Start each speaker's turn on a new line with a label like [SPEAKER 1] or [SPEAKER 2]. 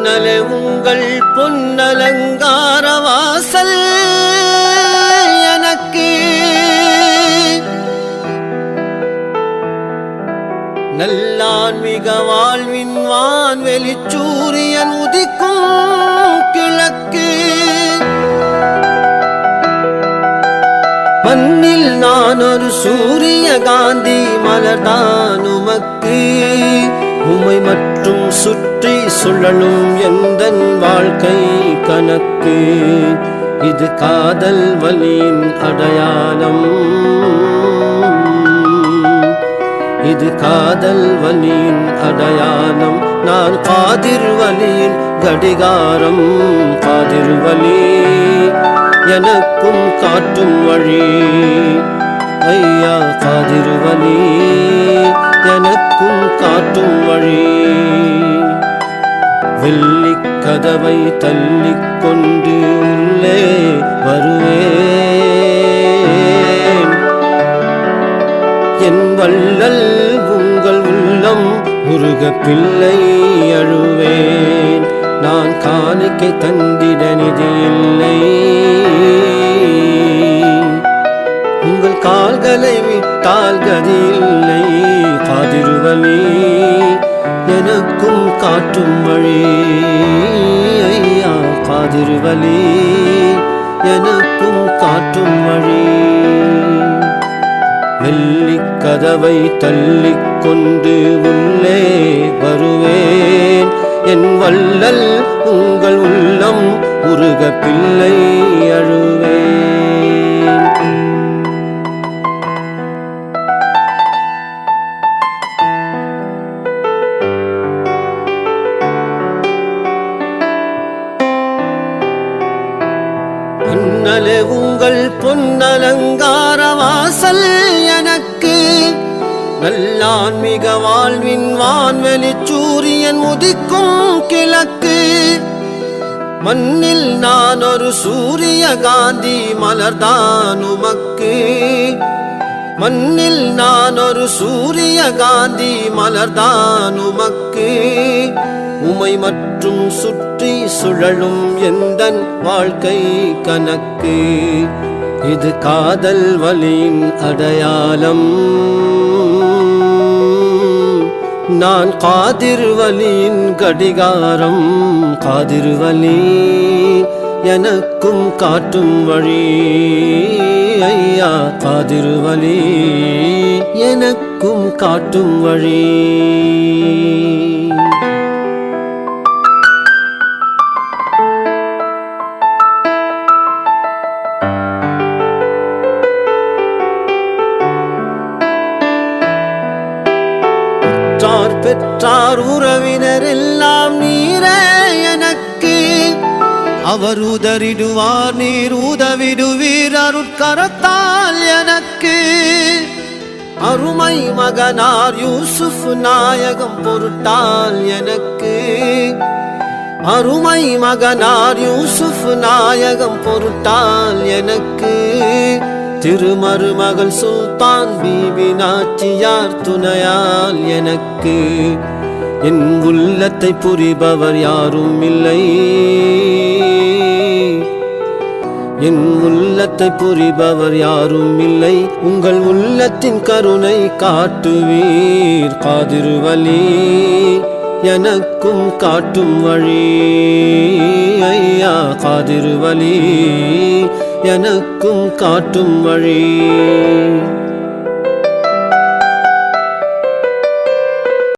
[SPEAKER 1] அண்ணலே உங்கள் பொன்னலங்கார வாசல் எனக்கு. நல்லான்மிக வாழ்வின் வான்வெளி சூரியன் உதிக்கும் கிழக்கு. மண்ணில் நான் ஒரு சூரிய காந்தி மலர்தான் உமக்கு. உமை மட்டும் சுற்றும் சுற்றி சுழலும் எந்த வாழ்க்கை கணக்கு இது காதல் வலியின் அடையாளம். இது காதல் வலியின் அடையாளம். நான் காதிர் வலியின் கடிகாரம் காதிர் வலி எனக்கும் காட்டும் வழி. ஐயா காதிர் வலி எனக்கும் காட்டும் வழி. வெள்ளி கதவை தள்ளிக் கொண்டு உள்ளே வருவேன். என் வள்ளல் உங்கள் உள்ளம் முருக பிள்ளை அழுவேன். நான் காணிக்கை தந்திட நிதி இல்லை. உங்கள் கால்களை விட்டால் கதி இல்லை. காதிருவலி எனக்கும் காட்டும் வழி ஐயா காதிருவலி எனக்கும் காட்டும் வழி. வெள்ளி கதவை தள்ளி கொண்டு உள்ளே வருவேன். என் வள்ளல் உங்கள் உள்ளம் உருக பிள்ளை அழுவேன். அண்ணலே உங்கள் பொன்னலங்கார வாசல் எனக்கு. நல்லான்மிக வாழ்வின் வான்வெளி சூரியன் உதிக்கும் கிழக்கு. மண்ணில் நான் ஒரு சூரிய காந்தி மலர்தான் உமக்கு. மண்ணில் நான் ஒரு சூரிய காந்தி மலர்தான் உமக்கு. உமை மற்றும் சுற்று சுற்றி சுழலும் எந்தன் வாழ்க்கை கணக்கு? இது காதல் வலியின் அடையாளம். நான் காதிர்வலியின் கடிகாரம். காதிர்வலி எனக்கும் காட்டும் வழி. ஐயா காதிர்வலி எனக்கும் காட்டும் வழி. பெற்றார் பெற்றார் உறவினர் எல்லாம் நீரே எனக்கு. அவர் உதறிடுவார் நீர் உதவிடுவீர் அருட்கரத்தால் எனக்கு. அருமை மகனார் யூசுப் நாயகம் பொருட்டால் எனக்கு. அருமை மகனார் யூசுப் நாயகம் பொருட்டால் எனக்கு. திருமருமகள் சுல்தான் பீபி நாச்சியார் துணையால் எனக்கு. என் உள்ளத்தை புரிபவர் யாரும் இல்லை. என் உள்ளத்தை புரிபவர் யாரும் இல்லை. உங்கள் உள்ளத்தின் கருணை காட்டுவீர். காதிருவலி எனக்கும் காட்டும் வழி. ஐயா காதிருவலி எனக்கும் காட்டும் வழி.